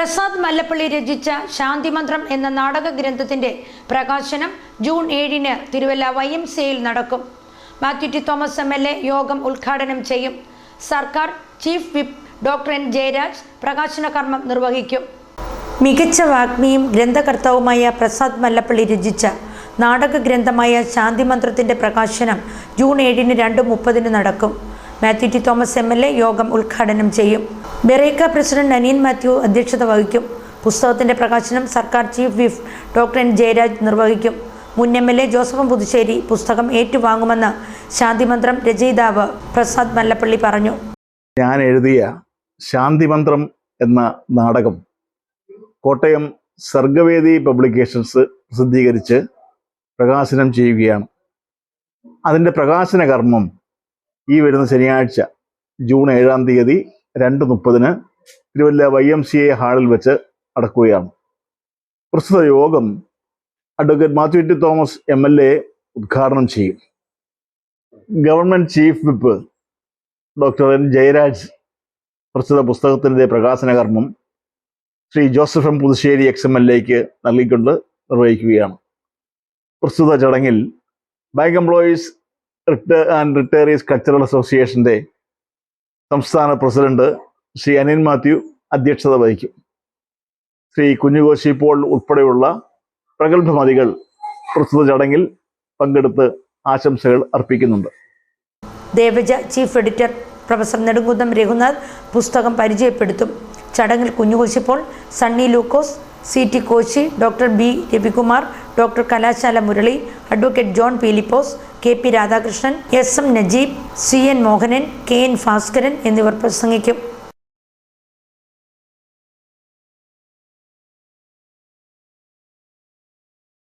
പ്രസാദ് മല്ലപ്പള്ളി രചിച്ച ശാന്തിമന്ത്രം എന്ന നാടക ഗ്രന്ഥത്തിന്റെ പ്രകാശനം ജൂൺ ഏഴിന് തിരുവല്ല വൈ എം സിയിൽ നടക്കും. Mathew T Thomas M L A യോഗം ഉദ്ഘാടനം ചെയ്യും. സർക്കാർ chief whip doctor N Jayaraj പ്രകാശന കർമ്മം നിർവഹിക്കും. മികച്ച വാഗ്മിയും ഗ്രന്ഥകർത്താവുമായ പ്രസാദ് മല്ലപ്പള്ളി രചിച്ച നാടക ഗ്രന്ഥമായ ശാന്തിമന്ത്രത്തിന്റെ പ്രകാശനം ജൂൺ ഏഴിന് രണ്ട് മുപ്പതിന് നടക്കും. Mathew T Thomas M L A യോഗം ഉദ്ഘാടനം ചെയ്യും. ബെറേക്ക പ്രസിഡന്റ് അനിയൻ മാത്യു അധ്യക്ഷത വഹിക്കും. പുസ്തകത്തിന്റെ പ്രകാശനം സർക്കാർ chief whip doctor N Jayaraj നിർവഹിക്കും. മുൻ എം എൽ എ ജോസഫം പുതുശ്ശേരി പുസ്തകം ഏറ്റുവാങ്ങുമെന്ന് ശാന്തിമന്ത്രം രചയിതാവ് പ്രസാദ് മല്ലപ്പള്ളി പറഞ്ഞു. ഞാൻ എഴുതിയ ശാന്തിമന്ത്രം എന്ന നാടകം കോട്ടയം സർഗവേദി പബ്ലിക്കേഷൻസ് പ്രസിദ്ധീകരിച്ച് പ്രകാശനം ചെയ്യുകയാണ്. അതിന്റെ പ്രകാശന കർമ്മം ഈ വരുന്ന ശനിയാഴ്ച ജൂൺ ഏഴാം തീയതി രണ്ട് മുപ്പതിന് Thiruvalla Y M C A ഹാളിൽ വെച്ച് നടക്കുകയാണ്. പ്രസ്തുത യോഗം advocate Mathew T Thomas M L A ഉദ്ഘാടനം ചെയ്യും. Government chief whip doctor N Jayaraj പ്രസ്തുത പുസ്തകത്തിന്റെ പ്രകാശന കർമ്മം Shri Joseph M Puthussery ex M L എക്ക് നൽകിക്കൊണ്ട് നിർവഹിക്കുകയാണ്. പ്രസ്തുത ചടങ്ങിൽ bank employees and retirees cultural അസോസിയേഷന്റെ സംസ്ഥാന പ്രസിഡന്റ് ശ്രീ അനിൽ മാത്യു അധ്യക്ഷത വഹിക്കും. ശ്രീ കുഞ്ഞുകോശി പോൾ ഉൾപ്പെടെയുള്ള പ്രഗത്ഭമതികൾ പ്രസ്തുത ചടങ്ങിൽ പങ്കെടുത്ത് ആശംസകൾ അർപ്പിക്കുന്നുണ്ട്. Devaja chief editor professor Nedumkunnam Raghunath പുസ്തകം പരിചയപ്പെടുത്തും. ചടങ്ങിൽ കുഞ്ഞുകോശിപ്പോൾ Sunny Lukose C T Koshy doctor B Ravikumar doctor Kalashala Murali advocate John Peelipose K P Radhakrishnan S M Najeeb C N Mohanan K N Bhaskaran എന്നിവർ പ്രസംഗിക്കും.